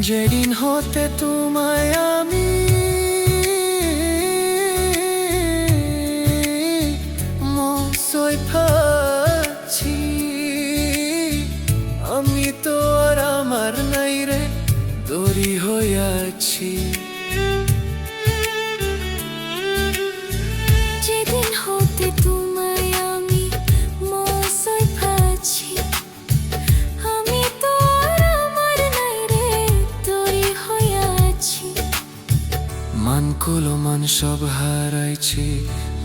যেদিন হতে তোমায় আমি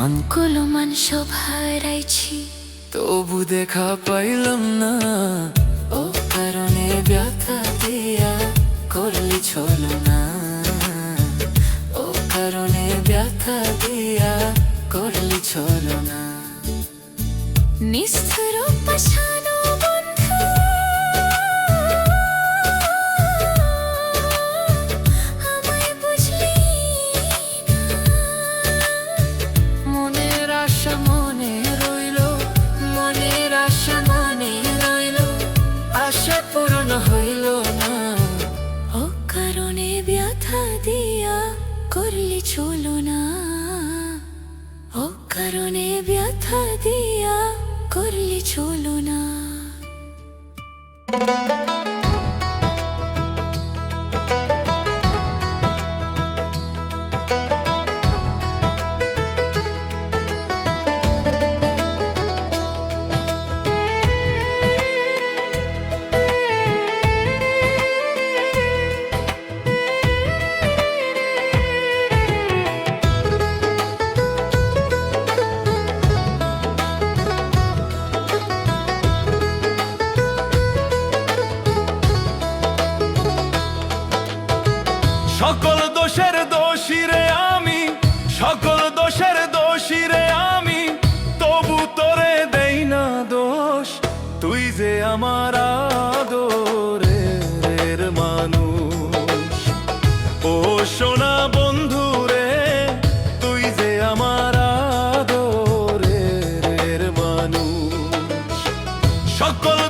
মন মান কুলমান শোভারাইছি তবু দেখা পাইলাম না। ও কারণে ব্যথা দিয়া করলি চলো না। ও কারণে ব্যথা দিয়া করলি চলো না। নিস্থির পাশানো chocolate.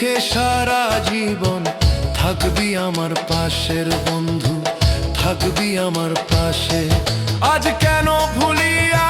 রেখে সারা জীবন থাকবি আমার পাশের বন্ধু থাকবি আমার পাশে। আজ কেন ভুলিয়া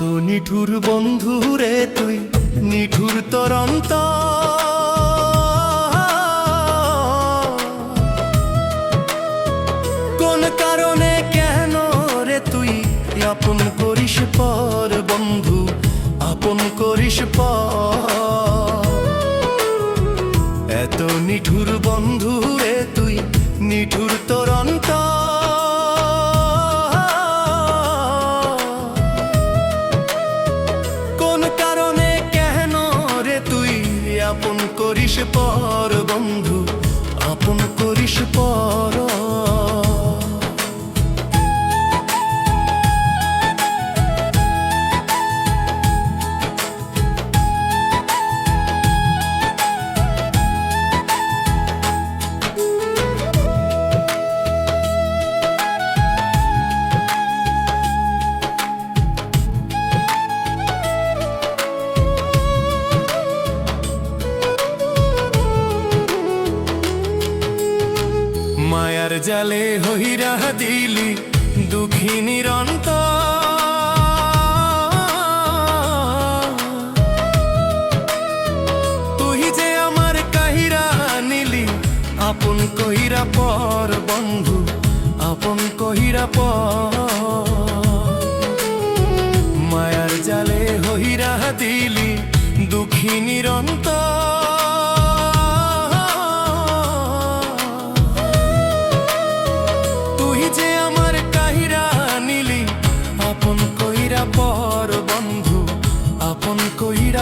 কত নিঠুর বন্ধু রে তুই, নিঠুর তরন্ত। কোন কারণে কেন রে তুই আপন করিস পর বন্ধু, আপন করিস পর? এত নিঠুর বন্ধু রে তুই, নিঠুর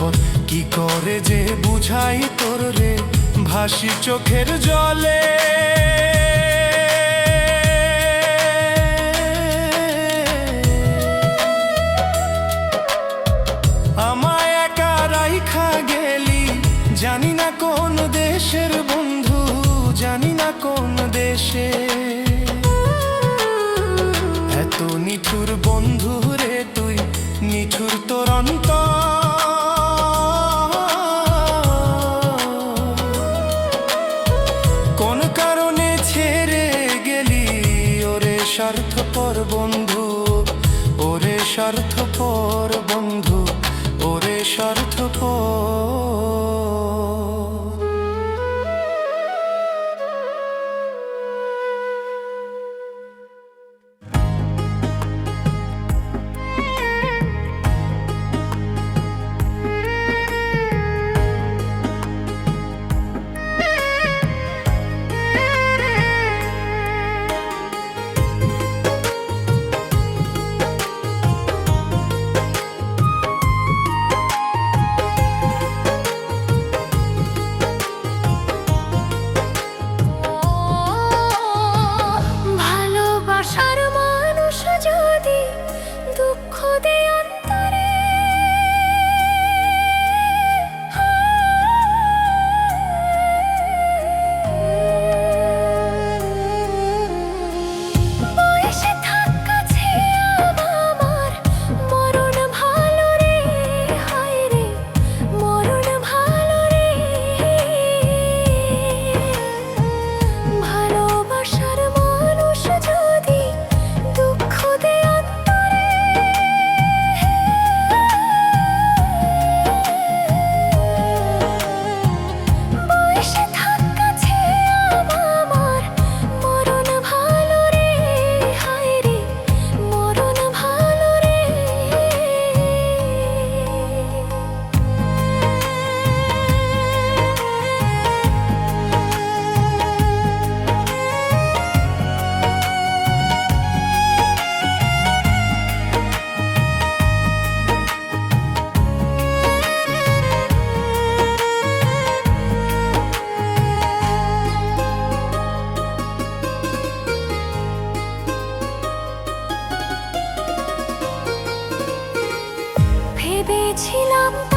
স্বার্থপর কি করে যে বুঝাই তোর রে? ভাসি চোখের জলে। গেলি, জানি না কোন দেশের বন্ধু, জানি না কোন দেশে। এত নিঠুর ভেবেছিলাম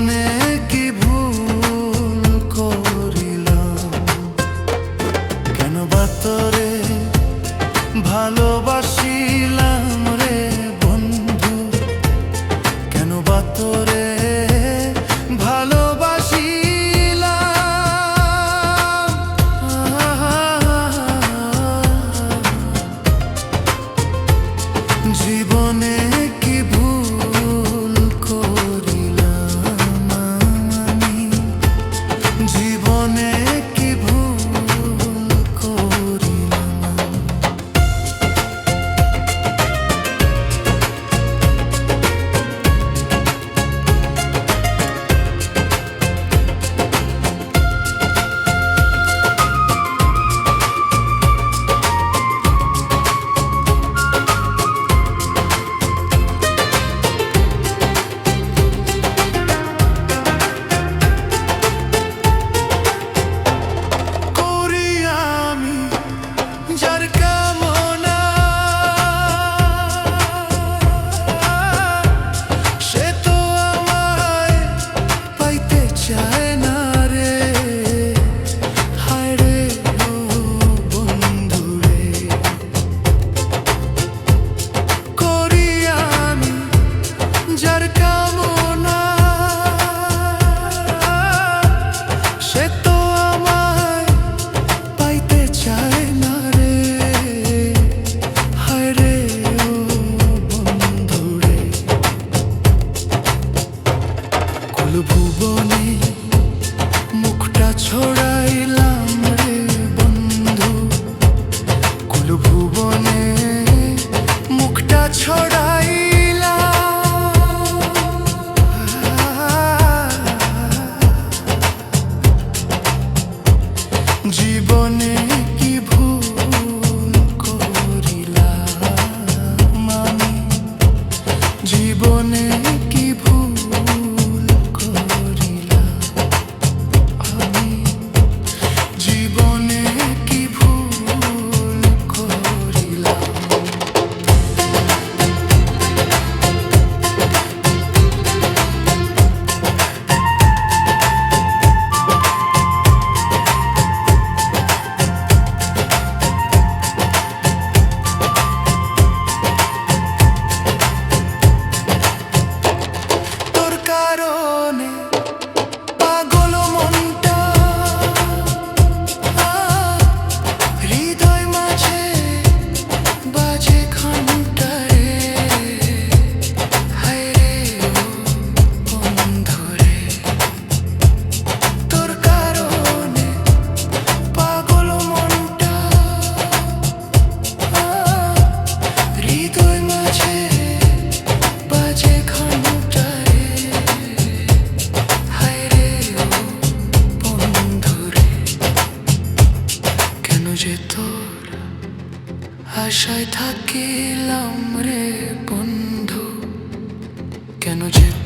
জীবনে কি যে তোর আশায় থাকিলাম রে বন্ধু কেন যে